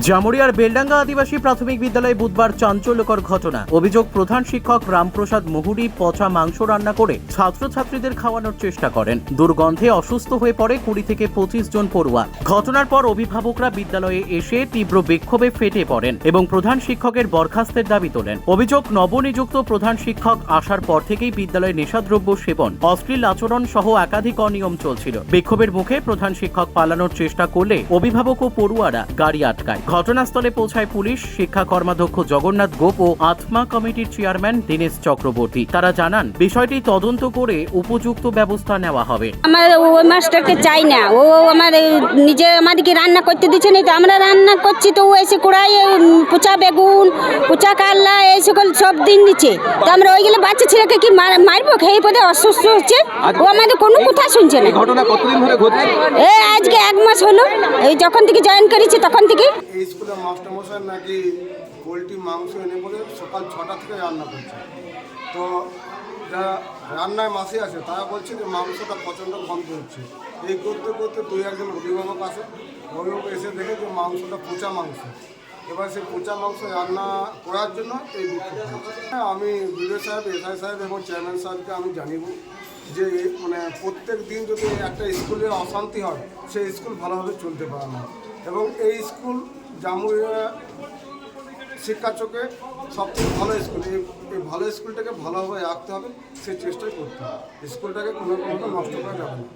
জামুরিয়ার বেলডাঙ্গা আদিবাসী প্রাথমিক বিদ্যালয়ে বুধবার চাঞ্চল্যকর ঘটনা। অভিযোগ, প্রধান শিক্ষক রামপ্রসাদ মুহুরি পচা মাংস রান্না করে ছাত্রছাত্রীদের খাওয়ানোর চেষ্টা করেন। দুর্গন্ধে অসুস্থ হয়ে পড়ে কুড়ি থেকে পঁচিশ জন পড়ুয়া। ঘটনার পর অভিভাবকরা বিদ্যালয়ে এসে তীব্র বিক্ষোভে ফেটে পড়েন এবং প্রধান শিক্ষকের বরখাস্তের দাবি তোলেন। অভিযোগ, নবনিযুক্ত প্রধান শিক্ষক আসার পর থেকেই বিদ্যালয়ে নেশাদ্রব্য সেবন, অশ্লীল আচরণ সহ একাধিক অনিয়ম চলছিল। বিক্ষোভের মুখে প্রধান শিক্ষক পালানোর চেষ্টা করলে অভিভাবক ও পড়ুয়ারা গাড়ি আটকায়। ঘটনাস্থলে পৌঁছায় পুলিশ শিক্ষা কর্মাধ্যক্ষ জগন্নাথ গোপ ও আত্মা কমিটির চেয়ারম্যান দীনেশ চক্রবর্তী। তারা জানান বিষয়টি তদন্ত করে উপযুক্ত ব্যবস্থা নেওয়া হবে। আমার ওই মাস্টারকে চাই না। ও আমার নিজে আমাদেরকে রান্না করতে দিচ্ছে না তো আমরা রান্না করছি তো ও এসে কুড়াই পুচা বেগুন পুচা কাল্লা এই সকল সব দিন দিচ্ছে। তো আমরা ওইগুলো বাচ্চা ছেলেকে কি মার- মারবো? খেয়ে পদে অসুস্থ হচ্ছে? ও আমাদের কোনো কথা শুনছে না। ঘটনা কতদিন ধরে ঘটছে? এই আজকে এক মাস হলো। এই যখন থেকে জয়েন করেছি তখন থেকে এই স্কুলের মাস্টারমশাই নাকি পোলট্রি মাংস এনে বলে সকাল ছটা থেকে রান্না করছে। তো যারা রান্নায় মাসি আছে তারা বলছে যে মাংসটা প্রচণ্ড গন্ধ হচ্ছে। এই করতে করতে দুই একজন অভিভাবক আসে। অভিভাবক এসে দেখে যে মাংসটা পচা মাংস। এবার সেই পচা মাংস রান্না করার জন্য এই হ্যাঁ, আমি বিডিও সাহেব এসআই সাহেব এবং চেয়ারম্যান সাহেবকে আমি জানিব যে মানে প্রত্যেক দিন যদি একটা স্কুলে অশান্তি হয় সেই স্কুল ভালোভাবে চলতে পারে না। এবং এই স্কুল জামুরিয়া শিক্ষা চোখে সবথেকে ভালো স্কুল। এই এই ভালো স্কুলটাকে ভালোভাবে রাখতে হবে, সেই চেষ্টাই করতে হবে। স্কুলটাকে কোনো কোনো নষ্ট করা যাবে না।